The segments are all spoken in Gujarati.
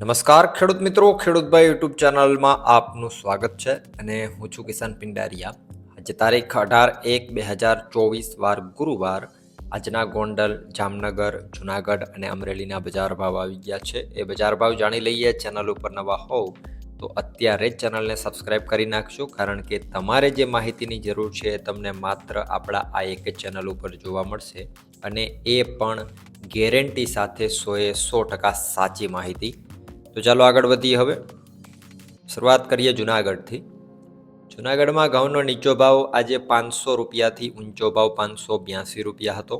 નમસ્કાર, ખેડૂત મિત્રો. ખેડૂતભાઈ યુટ્યુબ ચેનલમાં આપનું સ્વાગત છે અને હું છું કિસાન પિંડારિયા. આજે તારીખ અઢાર એક બે હજાર ચોવીસ વાર ગુરુવાર આજના ગોંડલ, જામનગર, જુનાગઢ અને અમરેલીના બજાર ભાવ આવી ગયા છે. એ બજાર ભાવ જાણી લઈએ. ચેનલ ઉપર નવા હોવ તો અત્યારે જ ચેનલને સબસ્ક્રાઇબ કરી નાખજો, કારણ કે તમારે જે માહિતીની જરૂર છે તમને માત્ર આપણા આ એક જ ચેનલ ઉપર જોવા મળશે અને એ પણ ગેરંટી સાથે સોએ સો ટકા સાચી માહિતી. તો ચાલો આગળ વધીએ હવે. શરૂઆત કરીએ જુનાગઢથી. જુનાગઢમાં ઘઉંનો નીચો ભાવ આજે પાંચસો રૂપિયાથી ઊંચો ભાવ પાંચસો બ્યાસી રૂપિયા હતો.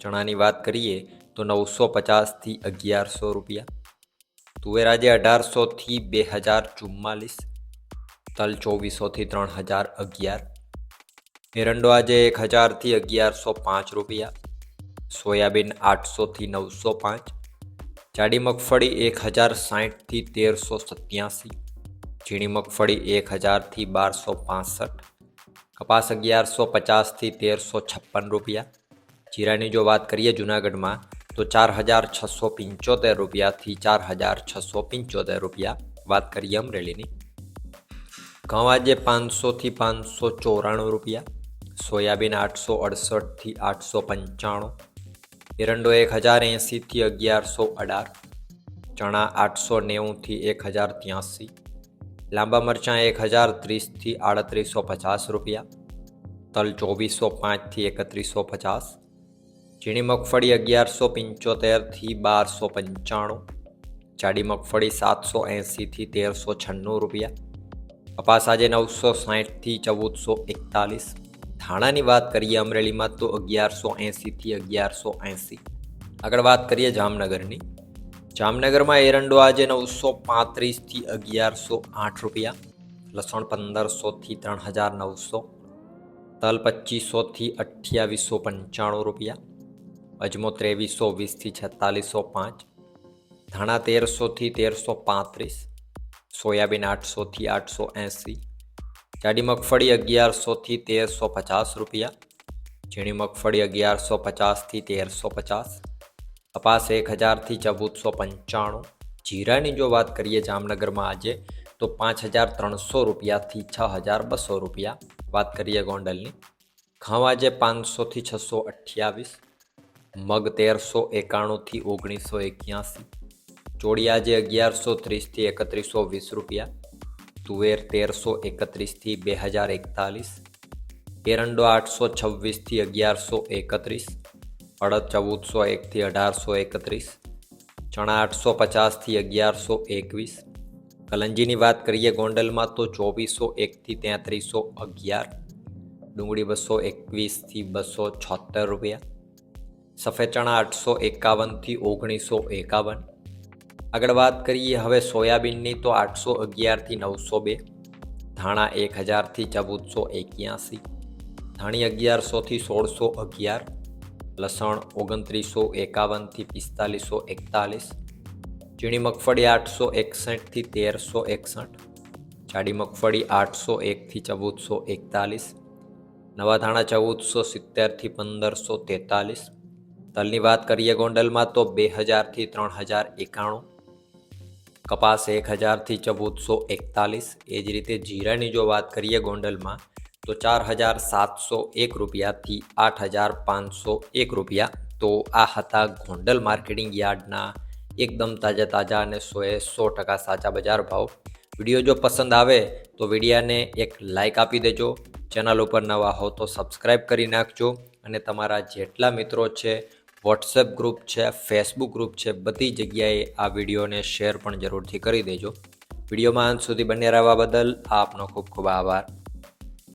ચણાની વાત કરીએ તો નવસો પચાસથી અગિયારસો રૂપિયા. તુવેર આજે અઢારસોથી બે હજાર ચુમ્માલીસ, તલ ચોવીસોથી ત્રણ હજાર અગિયાર એરંડો આજે એક હજારથી અગિયારસો પાંચ રૂપિયા, સોયાબીન આઠસોથી નવસો પાંચ, જાડી મગફળી એક હજાર સાહીઠથી તેરસો સત્યાસી, ઝીણી મગફળી એક હજારથી બારસો પાસઠ, કપાસ અગિયારસો પચાસથી તેરસો છપ્પન રૂપિયા. જીરાની જો વાત કરીએ જુનાગઢમાં તો ચાર હજાર છસો પંચોતેર રૂપિયાથી ચાર હજાર છસો પંચોતેર રૂપિયા. વાત કરીએ અમરેલીની. ઘઉં જે પાંચસોથી પાંચસો ચોરાણું રૂપિયા. સોયાબીન આઠસો અડસઠથી આઠસો પંચાણું એરંડો એક હજાર એંસીથી અગિયારસો અઢાર ચણા આઠસો નેવુંથી એક હજાર ત્યાંસી લાંબા મરચાં એક હજાર ત્રીસથી આડત્રીસો પચાસ રૂપિયા. તલ ચોવીસો પાંચથી એકત્રીસો પચાસ ઝીણી મગફળી અગિયારસો પંચોતેરથી બારસો પંચાણું, જાડી મગફળી સાતસો એંસીથી તેરસો છન્નું રૂપિયા, કપાસ આજે નવસો સાહીઠથી ચૌદસો એકતાલીસ થાણાની વાત કરીએ અમરેલીમાં તો અગિયારસો એંસીથી અગિયારસો એંસી આગળ વાત કરીએ જામનગરની. જામનગરમાં એરંડો આજે નવસો પાંત્રીસથી અગિયારસો આઠ રૂપિયા, લસણ પંદરસોથી ત્રણ હજાર નવસો, તલ પચીસોથી અઠ્યાવીસો પંચાણું રૂપિયા અજમો ત્રેવીસો, વીસથી છેતાલીસો, પાંચ. ધાણા તેરસોથી તેરસો પાંત્રીસ. સોયાબીન આઠસોથી આઠસો એંસી. જાડી મગફળી અગિયારસોથી તેરસો પચાસ રૂપિયા. ઝીણી મગફળી અગિયારસો પચાસથી તેરસો પચાસ. કપાસ એક હજારથી ચૌદસો પંચાણું. જીરાની જો વાત કરીએ જામનગરમાં આજે, તો પાંચ હજાર ત્રણસો રૂપિયાથી છ હજાર બસો રૂપિયા વાત કરીએ ગોંડલની. ઘઉં આજે પાંચસોથી છસો અઠ્યાવીસ. મગ તેરસો એકાણુંથી ઓગણીસો એક્યાસી. ચોડિયાજે અગિયારસો ત્રીસથી એકત્રીસો વીસ રૂપિયા. તુવેર તેરસો એકત્રીસથી બે હજાર એકતાલીસ. એરંડો આઠસો છવ્વીસથી અગિયારસો એકત્રીસ. અડદ ચૌદસો એકથી અઢારસો એકત્રીસ. ચણા આઠસો પચાસથી અગિયારસો એકવીસ. કલંજીની વાત કરીએ ગોંડલમાં તો ચોવીસો એકથી તેત્રીસો અગિયાર. ડુંગળી બસો એકવીસથી બસો છોતેર રૂપિયા. સફેદ ચણા આઠસો એકાવનથી ઓગણીસો એકાવન. આગળ વાત કરીએ હવે સોયાબીનની તો આઠસો અગિયારથી નવસો બે, ધાણા એક હજારથી ચૌદસો એક્યાસી, ધાણી અગિયારસોથી સોળસો અગિયાર, લસણ ઓગણત્રીસો એકાવનથી પિસ્તાલીસો એકતાલીસ, ઝીણી મગફળી આઠસો એકસઠથી તેરસો એકસઠ, જાડી મગફળી આઠસો એકથી ચૌદસો એકતાલીસ, નવા ધાણા ચૌદસો સિત્તેરથી પંદરસો તેતાલીસ તલની વાત કરીએ ગોંડલમાં તો બે હજારથી ત્રણ હજાર એકાણું, કપાસ એક હજારથી ચૌદસો એકતાલીસ. એ જ રીતે જીરાની જો વાત કરીએ ગોંડલમાં, તો ચાર હજાર સાતસો એક રૂપિયાથી આઠ હજાર પાંચસો એક રૂપિયા. તો આ હતા ગોંડલ માર્કેટિંગ યાર્ડના એકદમ તાજા તાજા અને સોએ સો ટકા સાચા બજાર ભાવ. વીડિયો જો પસંદ આવે તો વિડીયાને એક લાઇક આપી દેજો. ચેનલ ઉપર નવા હો તો સબસ્ક્રાઈબ કરી નાખજો. અને તમારા જેટલા મિત્રો છે વોટ્સએપ ગ્રુપ છે, ફેસબુક ગ્રુપ છે, બધી જગ્યાએ આ વિડીયોને શેર પણ જરૂરથી કરી દેજો. વિડીયોમાં અંત સુધી બને રહેવા બદલ આપનો ખૂબ ખૂબ આભાર.